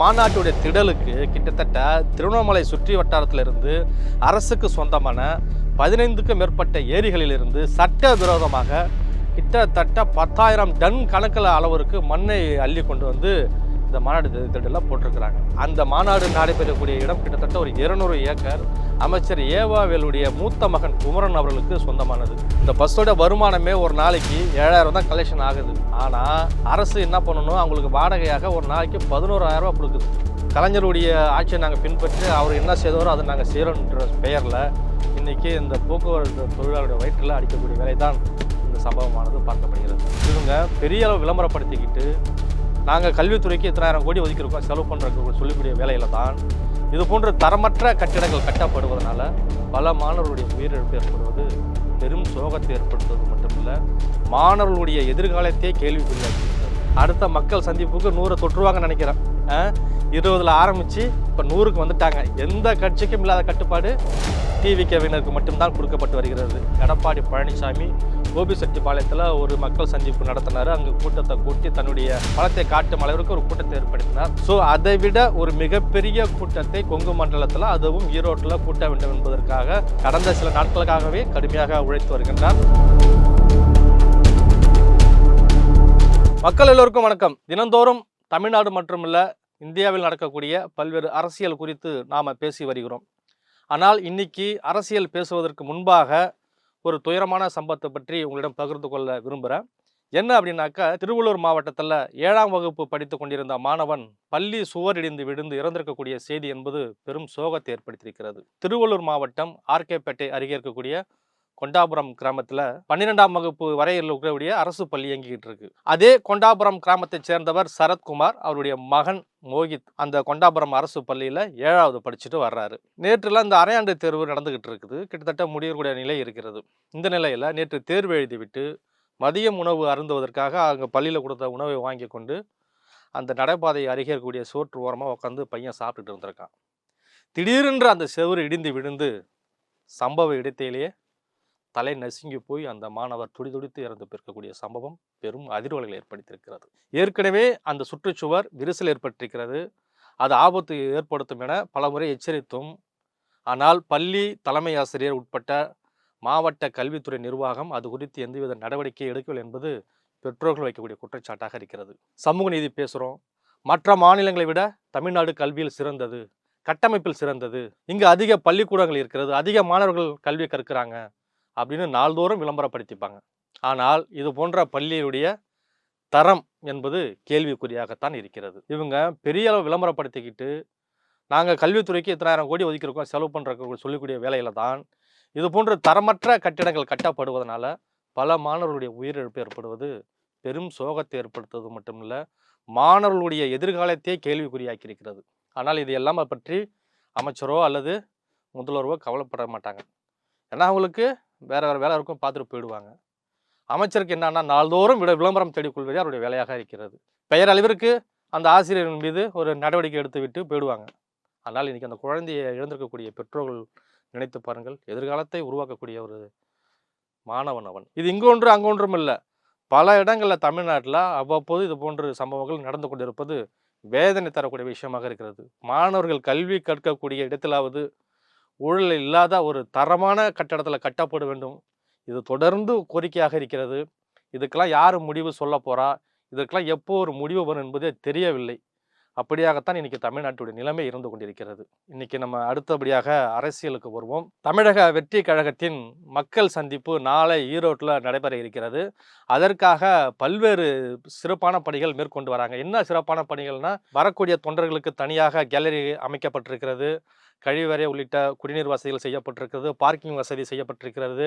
மாநாட்டுடைய திடலுக்கு கிட்டத்தட்ட திருவண்ணாமலை சுற்றி வட்டாரத்திலிருந்து அரசுக்கு சொந்தமான பதினைந்துக்கும் மேற்பட்ட ஏரிகளிலிருந்து சட்ட விரோதமாக கிட்டத்தட்ட பத்தாயிரம் டன் கணக்கில் அளவிற்கு மண்ணை அள்ளி கொண்டு வந்து இந்த மாநாடு திடலில் போட்டிருக்கிறாங்க. அந்த மாநாடு நடைபெறக்கூடிய இடம் கிட்டத்தட்ட ஒரு இருநூறு ஏக்கர். அமைச்சர் ஏவாவேலுடைய மூத்த மகன் குமரன் அவர்களுக்கு சொந்தமானது. இந்த பஸ்ஸோட வருமானமே ஒரு நாளைக்கு ஏழாயிரம் தான் கலெக்ஷன் ஆகுது. ஆனால் அரசு என்ன பண்ணணும்? அவங்களுக்கு வாடகையாக ஒரு நாளைக்கு பதினோராயிரம் கொடுக்குது. கலைஞருடைய ஆட்சியை நாங்கள் பின்பற்றி அவர் என்ன செய்தாரோ அதை நாங்கள் செய்கிறோன்ற பெயரில் இன்றைக்கி இந்த போக்குவரத்து தொழிலாளருடைய வயிற்றில் அடிக்கக்கூடிய வேலை தான் இந்த சம்பவமானது பார்க்கப்படுகிறது. இவங்க பெரிய அளவு விளம்பரப்படுத்திக்கிட்டு நாங்கள் கல்வித்துறைக்கு இத்தனாயிரம் கோடி ஒதுக்கியிருக்கோம். செலவு பண்ணுறதுக்கு சொல்லக்கூடிய வேலையில் தான். இது போன்ற தரமற்ற கட்டிடங்கள் கட்டப்படுவதனால பல மாணவர்களுடைய உயிரிழப்பு ஏற்படுவது பெரும் சோகத்தை ஏற்படுத்துவது மட்டுமில்லை மாணவர்களுடைய எதிர்காலத்தையே கேள்விக்குள்ளாக்கி அடுத்த மக்கள் சந்திப்புக்கு நூறை தொற்றுவாங்கன்னு நினைக்கிறேன். இருபதில் ஆரம்பித்து இப்போ நூறுக்கு வந்துட்டாங்க. எந்த கட்சிக்கும் இல்லாத கட்டுப்பாடு டிவி கவினருக்கு மட்டும்தான் கொடுக்கப்பட்டு வருகிறது. எடப்பாடி பழனிசாமி கோபிசெட்டிப்பாளையத்தில் ஒரு மக்கள் சந்திப்பு நடத்தினார். அங்கே கூட்டத்தை கூட்டி தன்னுடைய பலத்தை காட்டும் அளவிற்கு ஒரு கூட்டத்தை ஏற்படுத்தினார். ஸோ அதை விட ஒரு மிகப்பெரிய கூட்டத்தை கொங்கு மண்டலத்தில் அதுவும் ஈரோட்டில் கூட்ட வேண்டும் என்பதற்காக கடந்த சில நாட்களுக்காகவே கடுமையாக உழைத்து வருகின்றார். மக்கள் எல்லோருக்கும் வணக்கம். தினந்தோறும் தமிழ்நாடு மட்டுமல்ல இந்தியாவில் நடக்கக்கூடிய பல்வேறு அரசியல் குறித்து நாம் பேசி வருகிறோம். ஆனால் இன்னைக்கு அரசியல் பேசுவதற்கு முன்பாக ஒரு துயரமான சம்பவத்தை பற்றி உங்களிடம் பகிர்ந்து கொள்ள விரும்புகிறேன் என்ன அப்படின்னாக்கா திருவள்ளூர் மாவட்டத்தில் ஏழாம் வகுப்பு படித்து கொண்டிருந்த மாணவன் பள்ளி சுவர் இடிந்து விழுந்து இறந்திருக்கக்கூடிய செய்தி என்பது பெரும் சோகத்தை ஏற்படுத்தியிருக்கிறது. திருவள்ளூர் மாவட்டம் ஆர்கேப்பேட்டை அருகே இருக்கக்கூடிய கொண்டாபுரம் கிராமத்தில் பன்னிரெண்டாம் வகுப்பு வரையில் இருக்கக்கூடிய அரசு பள்ளி இயங்கிக்கிட்டு இருக்கு. அதே கொண்டாபுரம் கிராமத்தைச் சேர்ந்தவர் சரத்குமார் அவருடைய மகன் மோகித் அந்த கொண்டாபுரம் அரசு பள்ளியில் ஏழாவது படிச்சுட்டு வர்றாரு. நேற்றுல இந்த அரையாண்டு தேர்வு நடந்துகிட்டு இருக்குது. கிட்டத்தட்ட முடியக்கூடிய நிலை இருக்கிறது. இந்த நிலையில் நேற்று தேர்வு எழுதிவிட்டு மதியம் உணவு அருந்துவதற்காக அங்கே பள்ளியில் கொடுத்த உணவை வாங்கி கொண்டு அந்த நடைபாதை அருகே இருக்கக்கூடிய சோற்று ஓரமாக உட்காந்து பையன் சாப்பிட்டுட்டு இருந்திருக்கான். திடீரென்று அந்த செவுரு இடிந்து விழுந்து சம்பவ இடத்திலேயே தலை நசுங்கி போய் அந்த மாணவர் துடிதுடித்து இறந்து பிறக்கக்கூடிய சம்பவம் பெரும் அதிர்வலைகளை ஏற்படுத்தியிருக்கிறது. ஏற்கனவே அந்த சுற்றுச்சுவர் விரிசல் ஏற்பட்டிருக்கிறது. அது ஆபத்து ஏற்படுத்தும் என பலமுறை எச்சரித்தும் ஆனால் பள்ளி தலைமை ஆசிரியர் உட்பட்ட மாவட்ட கல்வித்துறை நிர்வாகம் அது குறித்து எந்தவித நடவடிக்கை எடுக்கவில்லை என்பது பெற்றோர்கள் வைக்கக்கூடிய குற்றச்சாட்டாக இருக்கிறது. சமூக நீதி பேசுகிறோம் மற்ற மாநிலங்களை விட தமிழ்நாடு கல்வியில் சிறந்தது கட்டமைப்பில் சிறந்தது. இங்கு அதிக பள்ளிக்கூடங்கள் இருக்கிறது அதிக மாணவர்கள் கல்வி கற்கிறாங்க. அப்படின்னு நாள்தோறும் விளம்பரப்படுத்திப்பாங்க. ஆனால் இது போன்ற பள்ளியுடைய தரம் என்பது கேள்விக்குறியாகத்தான் இருக்கிறது. இவங்க பெரிய அளவு விளம்பரப்படுத்திக்கிட்டு நாங்கள் கல்வித்துறைக்கு இத்தனாயிரம் கோடி ஒதுக்கியிருக்கோம் செலவு பண்ணுற சொல்லக்கூடிய வேலையில் தான். இது போன்ற தரமற்ற கட்டிடங்கள் கட்டப்படுவதனால பல மாணவர்களுடைய உயிரிழப்பு ஏற்படுவது பெரும் சோகத்தை ஏற்படுத்துவது மட்டுமில்ல மாணவர்களுடைய எதிர்காலத்தையே கேள்விக்குறியாக்கி இருக்கிறது ஆனால் இது எல்லாம் பற்றி அமைச்சரோ அல்லது முதல்வரோ கவலைப்பட மாட்டாங்க. ஏன்னா அவங்களுக்கு வேற வேற வேலை இருக்கும் பார்த்துட்டு போயிடுவாங்க. அமைச்சருக்கு என்னன்னா நாள்தோறும் விட விளம்பரம் தேடிக்கொள்வதே அவருடைய வேலையாக இருக்கிறது. பெயர் அளவிற்கு அந்த ஆசிரியரின் மீது ஒரு நடவடிக்கை எடுத்து விட்டு போயிடுவாங்க. ஆனால் இன்னைக்கு அந்த குழந்தையை இழந்திருக்கக்கூடிய பெற்றோர்கள் நினைத்து பாருங்கள் எதிர்காலத்தை உருவாக்கக்கூடிய ஒரு மாணவன் அவன். இது இங்கொன்று அங்கொன்றும் இல்லை. பல இடங்களில் தமிழ்நாட்டில் அவ்வப்போது இது போன்ற சம்பவங்கள் நடந்து கொண்டிருப்பது வேதனை தரக்கூடிய விஷயமாக இருக்கிறது. மாணவர்கள் கல்வி கற்கக்கூடிய இடத்திலாவது ஊழல் இல்லாத ஒரு தரமான கட்டடத்தில் கட்டப்பட வேண்டும். இது தொடர்ந்து கோரிக்கையாக இருக்கிறது. இதுக்கெல்லாம் யார் முடிவு சொல்ல போகிறா இதற்கெல்லாம் எப்போ ஒரு முடிவு வரும் என்பதே தெரியவில்லை. அப்படியாகத்தான் இன்னைக்கு தமிழ்நாட்டுடைய நிலைமை இருந்து கொண்டிருக்கிறது. இன்னைக்கு நம்ம அடுத்தபடியாக அரசியலுக்கு வருவோம். தமிழக வெற்றி கழகத்தின் மக்கள் சந்திப்பு நாளை ஈரோட்டில் நடைபெற இருக்கிறது. அதற்காக பல்வேறு சிறப்பான பணிகள் மேற்கொண்டு வராங்க. என்ன சிறப்பான பணிகள்னா வரக்கூடிய தொண்டர்களுக்கு தனியாக கேலரி அமைக்கப்பட்டிருக்கிறது. கழிவறை உள்ளிட்ட குடிநீர் வசதிகள் செய்யப்பட்டிருக்கிறது பார்க்கிங் வசதி செய்யப்பட்டிருக்கிறது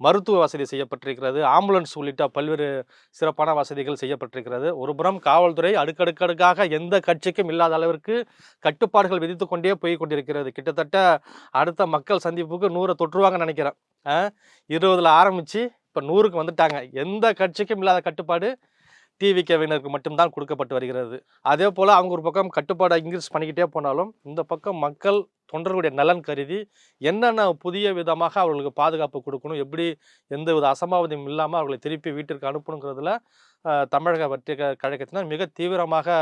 மருத்துவ வசதி செய்யப்பட்டிருக்கிறது ஆம்புலன்ஸ் உள்ளிட்ட பல்வேறு சிறப்பான வசதிகள் செய்யப்பட்டிருக்கிறது. ஒருபுறம் காவல்துறை அடுக்கடுக்கடுக்காக எந்த கட்சிக்கும் இல்லாத அளவிற்கு கட்டுப்பாடுகள் விதித்து கொண்டே போய் கொண்டிருக்கிறது. கிட்டத்தட்ட அடுத்த மக்கள் சந்திப்புக்கு நூறை தொற்றுவாங்கன்னு நினைக்கிறேன். இருபதில் ஆரம்பித்து இப்போ நூறுக்கு வந்துட்டாங்க. எந்த கட்சிக்கும் இல்லாத கட்டுப்பாடு டிவிகேவினருக்கு மட்டும்தான் கொடுக்கப்பட்டு வருகிறது. அதே போல் அவங்க ஒரு பக்கம் கட்டுப்பாடை இன்க்ரீஸ் பண்ணிக்கிட்டே போனாலும் இந்த பக்கம் மக்கள் தொண்டர்களுடைய நலன் கருதி என்னென்ன புதிய விதமாக அவர்களுக்கு பாதுகாப்பு கொடுக்கணும் எப்படி எந்த வித அசம்பாவிதம் இல்லாமல் அவர்களை திருப்பி வீட்டிற்கு அனுப்பணுங்கிறதுல தமிழக வெற்றி கழகத்தினர் மிக தீவிரமாக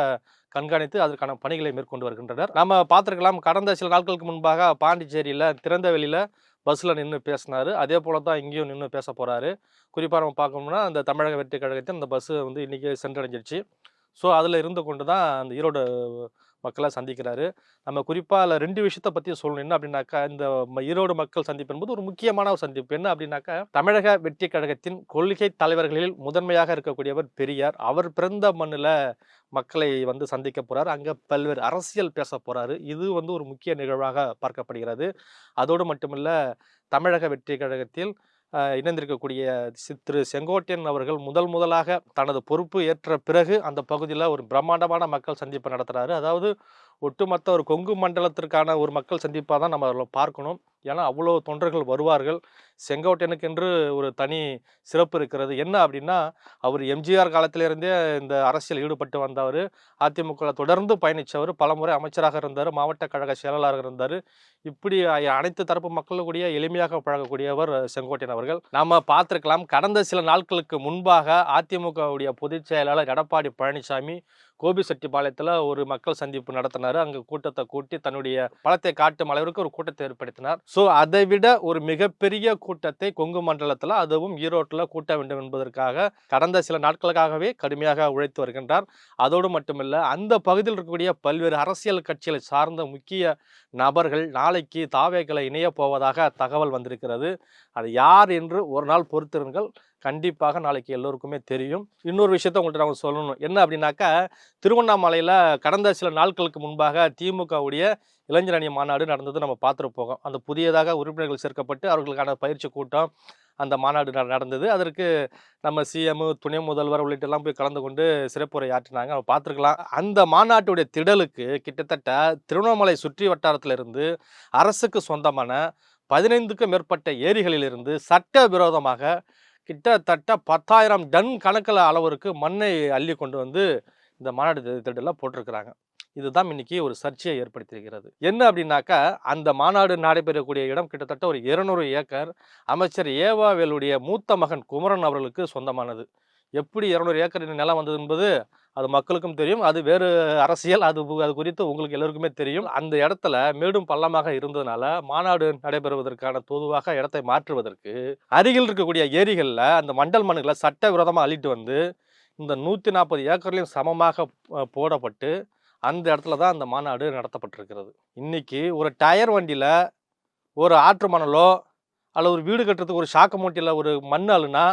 கண்காணித்து அதற்கான பணிகளை மேற்கொண்டு வருகின்றனர். நம்ம பார்த்துருக்கலாம் கடந்த சில நாட்களுக்கு முன்பாக பாண்டிச்சேரியில் திறந்த வெளியில் பஸ்ஸில் நின்று பேசினார். அதே போல தான் இங்கேயும் நின்று பேச போகிறாரு குறிப்பாக நம்ம பார்க்கணும்னா அந்த தமிழக வெற்றி கழகத்தின் அந்த பஸ்ஸு வந்து இன்றைக்கி சென்றடைஞ்சிருச்சு. ஸோ அதில் இருந்து கொண்டு தான் அந்த ஈரோடு மக்களை சந்திக்கிறாரு. நம்ம குறிப்பாக அதில் ரெண்டு விஷயத்தை பற்றி சொல்லணும். அப்படின்னாக்கா இந்த ஈரோடு மக்கள் சந்திப்பு என்பது ஒரு முக்கியமான ஒரு சந்திப்பு. என்ன அப்படின்னாக்கா தமிழக வெற்றி கழகத்தின் கொள்கை தலைவர்களில் முதன்மையாக இருக்கக்கூடியவர் பெரியார். அவர் பிறந்த மண்ணில் மக்களை வந்து சந்திக்க போகிறார் அங்கே பல்வேறு அரசியல் பேச போகிறாரு இது வந்து ஒரு முக்கிய நிகழ்வாக பார்க்கப்படுகிறது. அதோடு மட்டுமில்லை தமிழக வெற்றி கழகத்தில் இணைந்திருக்கக்கூடிய சி- திரு செங்கோட்டையன் அவர்கள் முதல் முதலாக தனது பொறுப்பு ஏற்ற பிறகு அந்த பகுதியில் ஒரு பிரம்மாண்டமான மக்கள் சந்திப்பு நடத்துகிறாரு அதாவது ஒட்டுமொத்த ஒரு கொங்கு மண்டலத்திற்கான ஒரு மக்கள் சந்திப்பாக தான் நம்ம அதில் பார்க்கணும். ஏன்னா அவ்வளோ தொண்டர்கள் வருவார்கள். செங்கோட்டையனுக்கென்று ஒரு தனி சிறப்பு இருக்கிறது. என்ன அப்படின்னா அவர் எம்ஜிஆர் காலத்திலிருந்தே இந்த அரசியல் ஈடுபட்டு வந்தவர். அதிமுகவில் தொடர்ந்து பயணித்தவர் பலமுறை அமைச்சராக இருந்தார். மாவட்ட கழக செயலாளராக இருந்தார். இப்படி அனைத்து தரப்பு மக்களுடைய எளிமையாக பழகக்கூடியவர் செங்கோட்டையன் அவர்கள். நாம் பார்த்துருக்கலாம் கடந்த சில நாட்களுக்கு முன்பாக அதிமுகவுடைய பொதுச் செயலாளர் எடப்பாடி பழனிசாமி கோபிசெட்டிப்பாளையத்தில் ஒரு மக்கள் சந்திப்பு நடத்தினார். அங்கே கூட்டத்தை கூட்டி தன்னுடைய பலத்தை காட்டும் அளவிற்கு ஒரு கூட்டத்தை ஏற்படுத்தினார். ஸோ அதை விட ஒரு மிகப்பெரிய கூட்டத்தை கொங்கு மண்டலத்தில் அதுவும் ஈரோட்டில் கூட்ட வேண்டும் என்பதற்காக கடந்த சில நாட்களுக்காகவே கடுமையாக உழைத்து வருகின்றார். அதோடு மட்டுமில்லை அந்த பகுதியில் இருக்கக்கூடிய பல்வேறு அரசியல் கட்சிகளை சார்ந்த முக்கிய நபர்கள் நாளைக்கு தாவேக்களை இணைய போவதாக தகவல் வந்திருக்கிறது. அது யார் என்று ஒரு நாள் பொறுத்திருங்கள். கண்டிப்பாக நாளைக்கு எல்லோருக்குமே தெரியும். இன்னொரு விஷயத்த உங்கள்கிட்ட நான் சொல்லணும். என்ன அப்படின்னாக்கா திருவண்ணாமலையில் கடந்த சில நாட்களுக்கு முன்பாக திமுகவுடைய இளைஞர் அணி மாநாடு நடந்தது நம்ம பார்த்துட்டு போகும் அந்த புதியதாக உறுப்பினர்கள் சேர்க்கப்பட்டு அவர்களுக்கான பயிற்சி கூட்டம் அந்த மாநாடு நடந்தது. அதற்கு நம்ம சிஎம் துணை முதல்வர் உள்ளிட்டெல்லாம் போய் கலந்து கொண்டு சிறப்புரை ஆற்றினாங்க நம்ம பார்த்துருக்கலாம். அந்த மாநாட்டுடைய திடலுக்கு கிட்டத்தட்ட திருவண்ணாமலை சுற்றி வட்டாரத்திலிருந்து அரசுக்கு சொந்தமான பதினைந்துக்கும் மேற்பட்ட ஏரிகளிலிருந்து சட்டவிரோதமாக கிட்டத்தட்ட பத்தாயிரம் டன் கணக்கில் அளவிற்கு மண்ணை அள்ளி கொண்டு வந்து இந்த மாநாடு தி- திடலில் போட்டிருக்கிறாங்க. இதுதான் இன்னைக்கு ஒரு சர்ச்சையை ஏற்படுத்தியிருக்கிறது. என்ன அப்படின்னாக்கா அந்த மாநாடு நடைபெறக்கூடிய இடம் கிட்டத்தட்ட ஒரு இருநூறு ஏக்கர். அமைச்சர் ஏவாவேலுடைய மூத்த மகன் குமரன் அவர்களுக்கு சொந்தமானது. எப்படி இருநூறு ஏக்கர் நிலம் வந்தது என்பது அது மக்களுக்கும் தெரியும் அது வேறு அரசியல் அது அது குறித்து உங்களுக்கு எல்லோருக்குமே தெரியும். அந்த இடத்துல மேடும் பள்ளமாக இருந்ததுனால மாநாடு நடைபெறுவதற்கான பொதுவாக இடத்தை மாற்றுவதற்கு அருகில் இருக்கக்கூடிய ஏரிகளில் அந்த மண்டல் மண்ணுகளை சட்டவிரோதமாக அள்ளிட்டு வந்து இந்த நூற்றி நாற்பது ஏக்கர்லையும் சமமாக போடப்பட்டு அந்த இடத்துல தான் அந்த மாநாடு நடத்தப்பட்டிருக்கிறது. இன்றைக்கி ஒரு டயர் வண்டியில் ஒரு ஆற்று மணலோ அல்லது ஒரு வீடு கட்டுறதுக்கு ஒரு சாக்கு மூட்டையில் ஒரு மண் அழுனா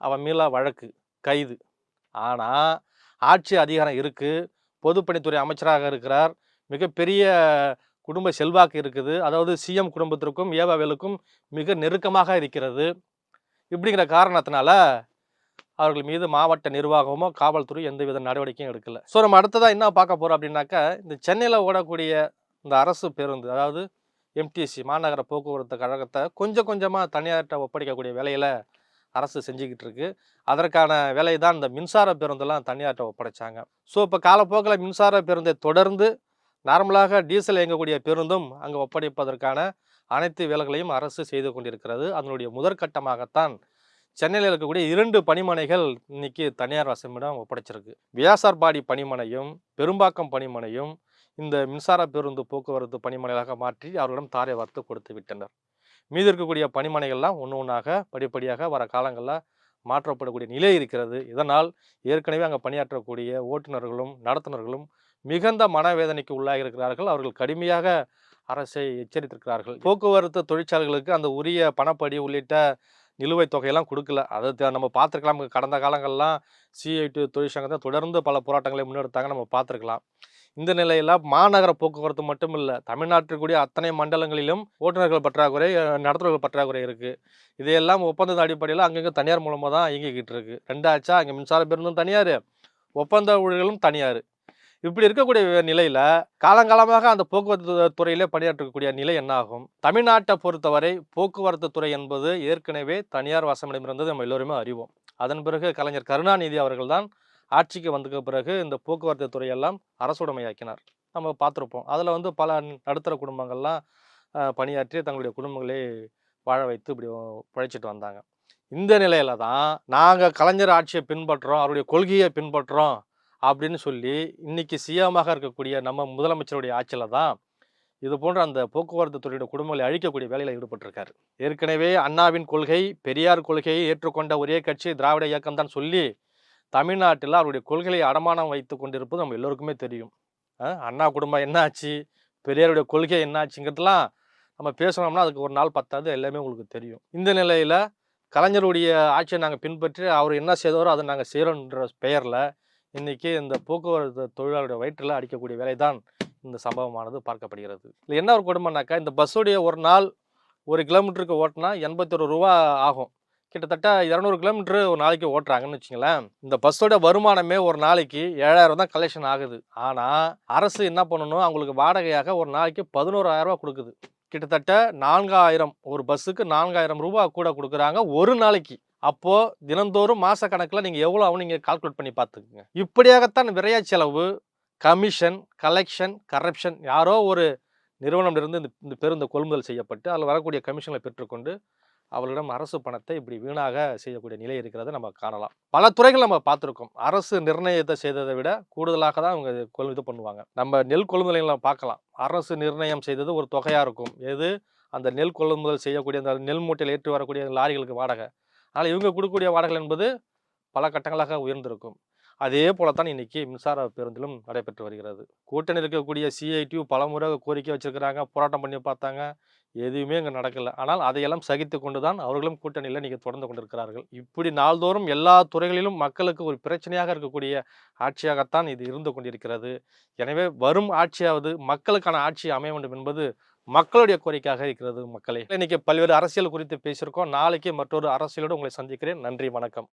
அவன் மீளா வழக்கு கைது. ஆனால் ஆட்சி அதிகாரம் இருக்குது பொதுப்பணித்துறை அமைச்சராக இருக்கிறார். மிகப்பெரிய குடும்ப செல்வாக்கு இருக்குது. அதாவது சிஎம் குடும்பத்திற்கும் ஏவாவேலுக்கும் மிக நெருக்கமாக இருக்கிறது. இப்படிங்கிற காரணத்தினால அவர்கள் மீது மாவட்ட நிர்வாகமோ காவல்துறை எந்தவித நடவடிக்கையும் எடுக்கலை. ஸோ நம்ம அடுத்ததாக என்ன பார்க்க போகிறோம் அப்படின்னாக்கா இந்த சென்னையில் ஓடக்கூடிய இந்த அரசு பேருந்து அதாவது எம்டிசி மாநகர போக்குவரத்து கழகத்தை கொஞ்சம் கொஞ்சமாக தனியார்கிட்ட ஒப்படைக்கக்கூடிய வேலையில் அரசு செஞ்சுக்கிட்டு இருக்கு. அதற்கான வேலை தான் இந்த மின்சார பேருந்தெல்லாம் தனியார்கிட்ட ஒப்படைச்சாங்க. ஸோ இப்போ காலப்போக்கில் மின்சார பேருந்தை தொடர்ந்து நார்மலாக டீசல் இயங்கக்கூடிய பேருந்தும் அங்கே ஒப்படைப்பதற்கான அனைத்து வேலைகளையும் அரசு செய்து கொண்டிருக்கிறது. அதனுடைய முதற்கட்டமாகத்தான் சென்னையில் இருக்கக்கூடிய இரண்டு பணிமனைகள் இன்னைக்கு தனியார் வசமிடம் ஒப்படைச்சிருக்கு. வியாசார்பாடி பணிமனையும் பெரும்பாக்கம் பணிமனையும் இந்த மின்சார பேருந்து போக்குவரத்து பணிமனைகளாக மாற்றி அவர்களிடம் தாரை வார்த்து கொடுத்து விட்டனர். மீதி இருக்கக்கூடிய பணிமனைகள்லாம் ஒன்று ஒன்றாக படிப்படியாக வர காலங்களில் மாற்றப்படக்கூடிய நிலை இருக்கிறது. இதனால் ஏற்கனவே அங்கே பணியாற்றக்கூடிய ஓட்டுநர்களும் நடத்துனர்களும் மிகுந்த மனவேதனைக்கு உள்ளாகி இருக்கிறார்கள். அவர்கள் கடுமையாக அரசை எச்சரித்திருக்கிறார்கள். போக்குவரத்து தொழிற்சாலைகளுக்கு அந்த உரிய பணப்படி உள்ளிட்ட நிலுவைத் தொகையெல்லாம் கொடுக்கல. அதை த- நம்ம பார்த்துருக்கலாம். கடந்த காலங்கள்லாம் சிஐடி தொழிற்சங்கத்தை தொடர்ந்து பல போராட்டங்களை முன்னெடுத்தாங்க. நம்ம பார்த்துருக்கலாம். இந்த நிலையில் மாநகர போக்குவரத்து மட்டும் இல்லை தமிழ்நாட்டிற்குரிய அத்தனை மண்டலங்களிலும் ஓட்டுநர்கள் பற்றாக்குறை அஹ், நடத்துனர்கள் பற்றாக்குறை இருக்குது இதையெல்லாம் ஒப்பந்த அடிப்படையில் அங்கங்கே தனியார் மூலமாக தான் இயங்கிக்கிட்டு இருக்கு. ரெண்டாச்சா அங்கே மின்சார பேருந்தும் தனியார் ஒப்பந்த ஊழியர்களும் தனியார். இப்படி இருக்கக்கூடிய நிலையில் காலங்காலமாக அந்த போக்குவரத்து துறையிலே பணியாற்றக்கூடிய நிலை என்னாகும்? தமிழ்நாட்டை பொறுத்தவரை போக்குவரத்து துறை என்பது ஏற்கனவே தனியார் வசமிடமிருந்தது நம்ம எல்லோருமே அறிவோம். அதன் பிறகு கலைஞர் கருணாநிதி அவர்கள்தான் ஆட்சிக்கு வந்ததுக்கு பிறகு இந்த போக்குவரத்து துறையெல்லாம் அரசுடைமையாக்கினார். நம்ம பார்த்துருப்போம். அதில் வந்து பல நடுத்தர குடும்பங்கள்லாம் பணியாற்றி தங்களுடைய குடும்பங்களே வாழ வைத்து இப்படி பிழைச்சிட்டு வந்தாங்க. இந்த நிலையில தான் நாங்கள் கலைஞர் ஆட்சியை பின்பற்றுறோம் அவருடைய கொள்கையை பின்பற்றுறோம் அப்படின்னு சொல்லி இன்னைக்கு சிஎமாக இருக்கக்கூடிய நம்ம முதலமைச்சருடைய ஆட்சியில் தான் இது போன்ற அந்த போக்குவரத்து துறையுடைய குடும்பங்களை அழிக்கக்கூடிய வேலையில் ஈடுபட்டிருக்காரு. ஏற்கனவே அண்ணாவின் கொள்கை பெரியார் கொள்கையை ஏற்றுக்கொண்ட ஒரே கட்சி திராவிட இயக்கம் தான் சொல்லி தமிழ்நாட்டில் அவருடைய கொள்கையை அடமானம் வைத்து கொண்டிருப்பது நம்ம எல்லோருக்குமே தெரியும். அண்ணா குடும்பம் என்னாச்சு? பெரியாருடைய கொள்கை என்னாச்சுங்கிறதுலாம் நம்ம பேசணும்னா அதுக்கு ஒரு நாள் பத்தாது எல்லாமே உங்களுக்கு தெரியும். இந்த நிலையில் கலைஞருடைய ஆட்சியை நாங்கள் பின்பற்றி அவர் என்ன செய்தாரோ அதை நாங்கள் செய்கிறோன்ற பெயரில் இன்றைக்கி இந்த போக்குவரத்து தொழிலாளருடைய வயிற்றில் அடிக்கக்கூடிய வேலை தான் இந்த சம்பவமானது பார்க்கப்படுகிறது. இல்லை என்ன ஒரு கொடுமைனாக்கா இந்த பஸ்ஸுடைய ஒரு நாள் ஒரு கிலோமீட்டருக்கு ஓட்டினா எண்பத்தொரு ரூபா ஆகும். கிட்டத்தட்ட இரநூறு கிலோமீட்டர் ஒரு நாளைக்கு ஓட்டுறாங்கன்னு வச்சுங்களேன். இந்த பஸ்ஸோட வருமானமே ஒரு நாளைக்கு ஏழாயிரம் தான் கலெக்ஷன் ஆகுது. ஆனால் அரசு என்ன பண்ணணும்? அவங்களுக்கு வாடகையாக ஒரு நாளைக்கு பதினோராயிரம் கொடுக்குது. கிட்டத்தட்ட நான்காயிரம் ஒரு பஸ்ஸுக்கு நான்காயிரம் ரூபா கூட கொடுக்குறாங்க ஒரு நாளைக்கு. அப்போது தினந்தோறும் மாத கணக்கில் நீங்கள் எவ்வளோ ஆகும் நீங்கள் கால்குலேட் பண்ணி பார்த்துக்குங்க. இப்படியாகத்தான் விரைய செலவு கமிஷன் கலெக்ஷன் கரப்ஷன் யாரோ ஒரு நிறுவனமிலிருந்து இந்த இந்த பேருந்து கொள்முதல் செய்யப்பட்டு அதில் வரக்கூடிய கமிஷனை பெற்றுக்கொண்டு அவர்களிடம் அரசு பணத்தை இப்படி வீணாக செய்யக்கூடிய நிலை இருக்கிறத நம்ம காணலாம். பல துறைகள் நம்ம பார்த்துருக்கோம். அரசு நிர்ணயத்தை செய்ததை விட கூடுதலாக தான் அவங்க கொள் இது பண்ணுவாங்க. நம்ம நெல் கொள்முதலை பார்க்கலாம். அரசு நிர்ணயம் செய்தது ஒரு தொகையாக இருக்கும். எது? அந்த நெல் கொள்முதல் செய்யக்கூடிய அந்த நெல் மூட்டையில் ஏற்றி வரக்கூடிய லாரிகளுக்கு வாடகை. ஆனால் இவங்க கொடுக்கக்கூடிய வாடகை என்பது பல கட்டங்களாக உயர்ந்திருக்கும். அதே போலத்தான் இன்னைக்கு மின்சார பேருந்திலும் நடைபெற்று வருகிறது. கூட்டணி இருக்கக்கூடிய சிஐடியு பலமுறை கோரிக்கை வச்சிருக்கிறாங்க. போராட்டம் பண்ணி பார்த்தாங்க. எதுவுமே இங்கே நடக்கலை. ஆனால் அதையெல்லாம் சகித்து கொண்டு தான் அவர்களும் கூட்டணியில் நீங்கள் தொடர்ந்து கொண்டிருக்கிறார்கள். இப்படி நாள்தோறும் எல்லா துறைகளிலும் மக்களுக்கு ஒரு பிரச்சனையாக இருக்கக்கூடிய ஆட்சியாகத்தான் இது இருந்து கொண்டிருக்கிறது. எனவே வரும் ஆட்சியாவது மக்களுக்கான ஆட்சி அமைய வேண்டும் என்பது மக்களுடைய கோரிக்கையாக இருக்கிறது மக்களே. இன்னைக்கு பல்வேறு அரசியல் குறித்து பேசியிருக்கோம். நாளைக்கு மற்றொரு அரசியலோடு உங்களை சந்திக்கிறேன். நன்றி வணக்கம்.